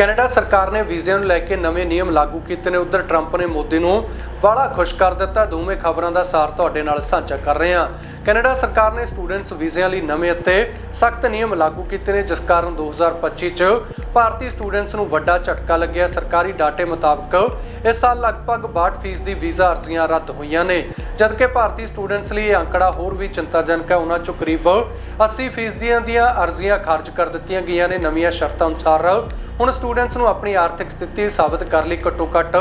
Canada ਸਰਕਾਰ ਨੇ ਵੀਜ਼ਿਆਂ ਨੂੰ ਲੈ ਕੇ ਨਵੇਂ ਨਿਯਮ ਲਾਗੂ ਕੀਤੇ ਨੇ। ਉਧਰ ਟਰੰਪ ਨੇ ਮੋਦੀ ਨੂੰ ਬਾਲਾ ਖੁਸ਼ ਕਰ ਦਿੱਤਾ। ਦੋਵੇਂ ਖਬਰਾਂ ਦਾ ਸਾਰ ਤੁਹਾਡੇ ਨਾਲ ਸਾਂਝਾ ਕਰ ਰਹੇ ਹਾਂ। ਕੈਨੇਡਾ ਸਰਕਾਰ ਨੇ ਸਟੂਡੈਂਟਸ ਵੀਜ਼ਿਆਂ ਲਈ ਨਵੇਂ ਅਤੇ ਸਖਤ ਨਿਯਮ ਲਾਗੂ ਕੀਤੇ ਨੇ, ਜਿਸ ਕਾਰਨ 2025 ਚ ਭਾਰਤੀ ਸਟੂਡੈਂਟਸ ਨੂੰ ਵੱਡਾ ਝਟਕਾ ਲੱਗਿਆ। ਸਰਕਾਰੀ ਡਾਟੇ ਮੁਤਾਬਕ ਇਸ ਸਾਲ ਲਗਭਗ 62% ਦੀ ਵੀਜ਼ਾ ਅਰਜ਼ੀਆਂ ਰੱਦ ਹੋਈਆਂ ਨੇ। ਜਦਕਿ ਭਾਰਤੀ ਸਟੂਡੈਂਟਸ ਲਈ ਇਹ ਅੰਕੜਾ ਹੋਰ ਵੀ ਚਿੰਤਾਜਨਕ ਹੈ। ਉਹਨਾਂ ਚੋਂ ਕਰੀਬ 80% ਦੀਆਂ ਅਰਜ਼ੀਆਂ ਖਾਰਜ ਕਰ ਦਿੱਤੀਆਂ ਗਈਆਂ ਨੇ। ਨਵੀਆਂ ਸ਼ਰਤਾਂ ਅਨੁਸਾਰ ਹੁਣ ਸਟੂਡੈਂਟਸ ਨੂੰ ਆਪਣੀ ਆਰਥਿਕ ਸਥਿਤੀ ਸਾਬਤ ਕਰਨ ਲਈ ਘੱਟੋ ਘੱਟ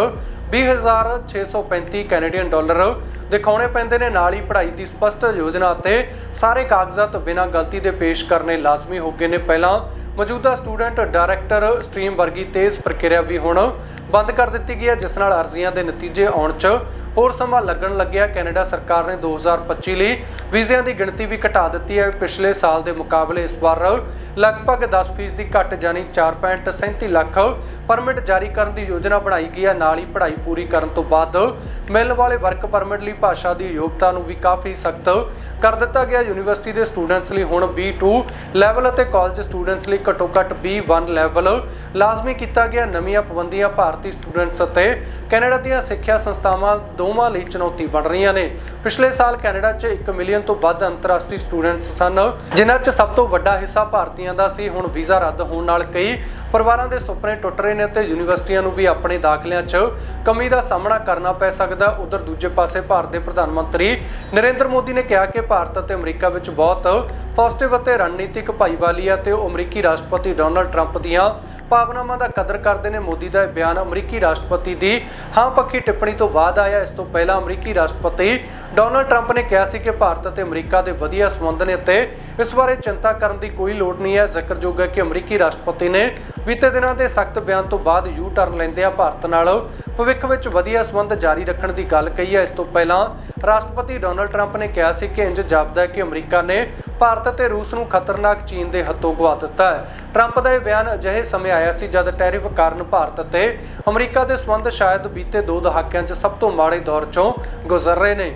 20635 ਕੈਨੇਡੀਅਨ ਡਾਲਰ ਦਿਖਾਉਣੇ ਪੈਂਦੇ ਨੇ ਨਾਲ ਹੀ ਪੜ੍ਹਾਈ ਦੀ ਸਪਸ਼ਟ ਯੋਜਨਾ ਅਤੇ ਸਾਰੇ ਕਾਗਜ਼ਾਤ ਬਿਨਾਂ ਗਲਤੀ ਦੇ ਪੇਸ਼ ਕਰਨੇ ਲਾਜ਼ਮੀ ਹੋ ਗਏ ਨੇ। ਪਹਿਲਾਂ ਮੌਜੂਦਾ ਸਟੂਡੈਂਟ ਡਾਇਰੈਕਟਰ ਸਟ੍ਰੀਮ ਵਰਗੀ ਤੇਜ਼ ਪ੍ਰਕਿਰਿਆ ਵੀ ਹੁਣ ਬੰਦ ਕਰ ਦਿੱਤੀ ਗਈ ਹੈ, ਜਿਸ ਨਾਲ ਅਰਜ਼ੀਆਂ ਦੇ ਨਤੀਜੇ ਆਉਣ 'ਚ ਹੋਰ ਸਮਾਂ ਲੱਗਣ ਲੱਗਿਆ। ਕੈਨੇਡਾ ਸਰਕਾਰ ਨੇ 2025 ਲਈ ਵੀਜ਼ਿਆਂ ਦੀ ਗਿਣਤੀ ਵੀ ਘਟਾ ਦਿੱਤੀ ਹੈ। ਪਿਛਲੇ ਸਾਲ ਦੇ ਮੁਕਾਬਲੇ ਇਸ ਵਾਰ ਲਗਭਗ 10% ਦੀ ਘਟ ਜਾਨੀ 4.37 ਲੱਖ ਪਰਮਿਟ ਜਾਰੀ ਕਰਨ ਦੀ ਯੋਜਨਾ ਬਣਾਈ ਗਈ ਹੈ। ਨਾਲ ਹੀ ਪੜ੍ਹਾਈ ਪੂਰੀ ਕਰਨ ਤੋਂ ਬਾਅਦ ਮਿਲਣ ਵਾਲੇ ਵਰਕ ਪਰਮਿਟ ਲਈ ਭਾਸ਼ਾ ਦੀ ਯੋਗਤਾ ਨੂੰ ਵੀ ਕਾਫੀ ਸਖਤ ਕਰ ਦਿੱਤਾ ਗਿਆ। ਯੂਨੀਵਰਸਿਟੀ ਦੇ ਸਟੂਡੈਂਟਸ ਲਈ ਹੁਣ B2 ਲੈਵਲ ਅਤੇ ਕਾਲਜ ਸਟੂਡੈਂਟਸ ਲਈ ਘੱਟੋ ਘੱਟ B1 ਲੈਵਲ ਲਾਜ਼ਮੀ ਕੀਤਾ ਗਿਆ। ਨਵੀਆਂ ਪਾਬੰਦੀਆਂ ਭਾਰਤੀ ਸਟੂਡੈਂਟਸ ਅਤੇ ਕੈਨੇਡਾ ਦੀਆਂ ਸਿੱਖਿਆ ਸੰਸਥਾਵਾਂ ਦੋਵਾਂ ਲਈ ਚੁਣੌਤੀ ਬਣ ਰਹੀਆਂ ਨੇ। ਪਿਛਲੇ ਸਾਲ ਕੈਨੇਡਾ 'ਚ 1 ਮਿਲੀਅਨ ਤੋਂ ਵੱਧ ਅੰਤਰਰਾਸ਼ਟਰੀ ਸਟੂਡੈਂਟਸ ਸਨ, ਜਿਨ੍ਹਾਂ 'ਚ ਸਭ ਤੋਂ ਵੱਡਾ ਹਿੱਸਾ ਭਾਰਤੀਆਂ ਦਾ ਸੀ। ਹੁਣ ਵੀਜ਼ਾ ਰੱਦ ਹੋਣ ਨਾਲ ਕਈ ਪਰਿਵਾਰਾਂ ਦੇ ਸੁਪਨੇ ਟੁੱਟ ਰਹੇ ਨੇ ਤੇ ਯੂਨੀਵਰਸਿਟੀਆਂ ਨੂੰ ਵੀ ਆਪਣੇ ਦਾਖਲਿਆਂ 'ਚ ਕਮੀ ਦਾ ਸਾਹਮਣਾ ਕਰਨਾ ਪੈ ਸਕਦਾ। ਉਧਰ ਦੂਜੇ ਪਾਸੇ ਭਾਰਤ ਦੇ ਪ੍ਰਧਾਨ ਮੰਤਰੀ ਨਰਿੰਦਰ ਮੋਦੀ ਨੇ ਕਿਹਾ ਕਿ ਭਾਰਤ ਅਤੇ ਅਮਰੀਕਾ ਵਿੱਚ ਬਹੁਤ ਪੋਜ਼ਿਟਿਵ ਅਤੇ ਰਣਨੀਤਿਕ ਭਾਈਵਾਲੀ ਹੈ ਤੇ ਉਹ ਅਮਰੀਕੀ ਰਾਸ਼ਟਰਪਤੀ ਡੋਨਲਡ ਟਰੰਪ ਦੀਆਂ ਭਾਵਨਾਵਾਂ ਦਾ ਕਦਰ ਕਰਦੇ ਨੇ ਮੋਦੀ ਦਾ ਇਹ ਬਿਆਨ ਅਮਰੀਕੀ ਰਾਸ਼ਟਰਪਤੀ ਦੀ ਹਾਂ ਪੱਖੀ ਟਿੱਪਣੀ ਤੋਂ ਬਾਅਦ ਆਇਆ। ਇਸ ਤੋਂ ਪਹਿਲਾਂ ਅਮਰੀਕੀ ਰਾਸ਼ਟਰਪਤੀ ਡੋਨਲਡ ਟਰੰਪ ਨੇ ਕਿਹਾ ਸੀ ਕਿ ਭਾਰਤ ਅਤੇ ਅਮਰੀਕਾ ਦੇ ਵਧੀਆ ਸੰਬੰਧ ਨੇ ਅਤੇ ਇਸ ਬਾਰੇ ਚਿੰਤਾ ਕਰਨ ਦੀ ਕੋਈ ਲੋੜ ਨਹੀਂ ਹੈ। ਜ਼ਿਕਰਯੋਗ ਹੈ ਕਿ ਅਮਰੀਕੀ ਰਾਸ਼ਟਰਪਤੀ ਨੇ ਬੀਤੇ ਦਿਨਾਂ ਦੇ ਸਖਤ ਬਿਆਨ ਤੋਂ ਬਾਅਦ ਯੂ ਟਰਨ ਲੈਂਦਿਆਂ ਭਾਰਤ ਨਾਲ ਭਵਿੱਖ ਵਿੱਚ ਵਧੀਆ ਸੰਬੰਧ ਜਾਰੀ ਰੱਖਣ ਦੀ ਗੱਲ ਕਹੀ ਹੈ। ਇਸ ਤੋਂ ਪਹਿਲਾਂ ਰਾਸ਼ਟਰਪਤੀ ਡੋਨਲਡ ਟਰੰਪ ਨੇ ਕਿਹਾ ਸੀ ਕਿ ਇੰਜ ਜਾਪਦਾ ਹੈ ਕਿ ਅਮਰੀਕਾ ਨੇ ਭਾਰਤ ਅਤੇ ਰੂਸ ਨੂੰ ਖਤਰਨਾਕ ਚੀਨ ਦੇ ਹੱਥੋਂ ਗਵਾ ਦਿੱਤਾ ਹੈ। ਟਰੰਪ ਦਾ ਇਹ ਬਿਆਨ ਅਜਿਹੇ ਸਮੇਂ ਆਇਆ ਸੀ ਜਦ ਟੈਰਿਫ ਕਾਰਨ ਭਾਰਤ ਅਤੇ ਅਮਰੀਕਾ ਦੇ ਸੰਬੰਧ ਸ਼ਾਇਦ ਬੀਤੇ ਦੋ ਦਹਾਕਿਆਂ 'ਚ ਸਭ ਤੋਂ ਮਾੜੇ ਦੌਰ 'ਚੋਂ ਗੁਜ਼ਰ ਰਹੇ ਨੇ।